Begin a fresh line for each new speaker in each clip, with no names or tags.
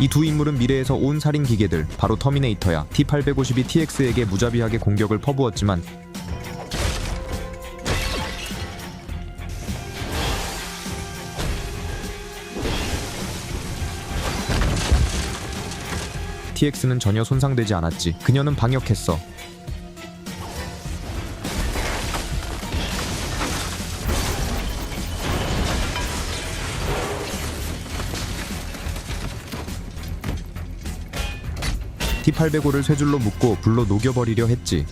이 두 인물은 미래에서 온 살인 기계들 바로 터미네이터야 T850이 TX에게 무자비하게 공격을 퍼부었지만 TX는 전혀 손상되지 않았지. 그녀는 방역했어. T805를 쇠줄로 묶고 불로 녹여버리려 했지.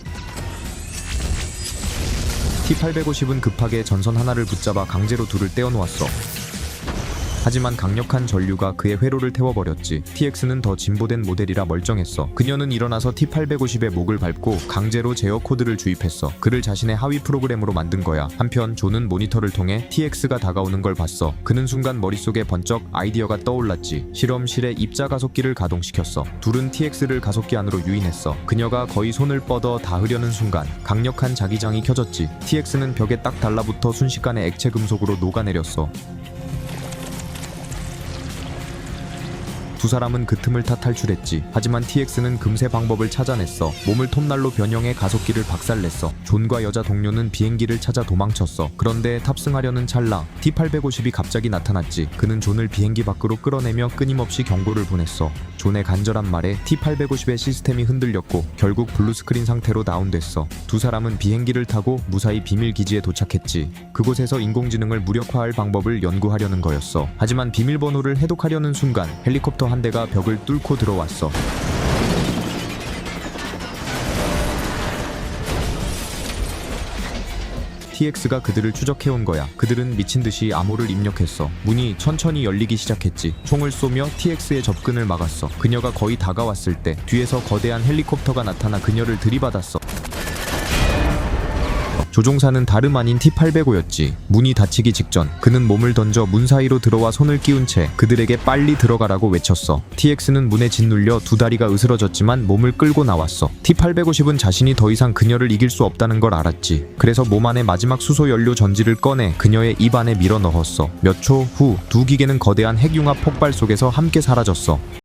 T850은 급하게 전선 하나를 붙잡아 강제로 둘을 떼어놓았어. 하지만 강력한 전류가 그의 회로를 태워버렸지. TX는 더 진보된 모델이라 멀쩡했어. 그녀는 일어나서 T850의 목을 밟고 강제로 제어 코드를 주입했어. 그를 자신의 하위 프로그램으로 만든 거야. 한편 존은 모니터를 통해 TX가 다가오는 걸 봤어. 그는 순간 머릿속에 번쩍 아이디어가 떠올랐지. 실험실에 입자 가속기를 가동시켰어. 둘은 TX를 가속기 안으로 유인했어. 그녀가 거의 손을 뻗어 닿으려는 순간 강력한 자기장이 켜졌지. TX는 벽에 딱 달라붙어 순식간에 액체 금속으로 녹아내렸어. 두 사람은 그 틈을 타 탈출했지. 하지만 TX는 금세 방법을 찾아냈어. 몸을 톱날로 변형해 가속기를 박살냈어. 존과 여자 동료는 비행기를 찾아 도망쳤어. 그런데 탑승하려는 찰나 T850이 갑자기 나타났지. 그는 존을 비행기 밖으로 끌어내며 끊임없이 경고를 보냈어. 존의 간절한 말에 T850의 시스템이 흔들렸고 결국 블루스크린 상태로 다운됐어. 두 사람은 비행기를 타고 무사히 비밀 기지에 도착했지. 그곳에서 인공지능을 무력화할 방법을 연구하려는 거였어. 하지만 비밀번호를 해독하려는 순간 헬리콥터 한 대가 벽을 뚫고 들어왔어. TX가 그들을 추적해온 거야. 그들은 미친 듯이 암호를 입력했어. 문이 천천히 열리기 시작했지. 총을 쏘며 TX의 접근을 막았어. 그녀가 거의 다가왔을 때 뒤에서 거대한 헬리콥터가 나타나 그녀를 들이받았어. 조종사는 다름 아닌 T805였지. 문이 닫히기 직전 그는 몸을 던져 문 사이로 들어와 손을 끼운 채 그들에게 빨리 들어가라고 외쳤어. TX는 문에 짓눌려 두 다리가 으스러졌지만 몸을 끌고 나왔어. T850은 자신이 더 이상 그녀를 이길 수 없다는 걸 알았지. 그래서 몸 안에 마지막 수소 연료 전지를 꺼내 그녀의 입 안에 밀어 넣었어. 몇 초 후 두 기계는 거대한 핵융합 폭발 속에서 함께 사라졌어.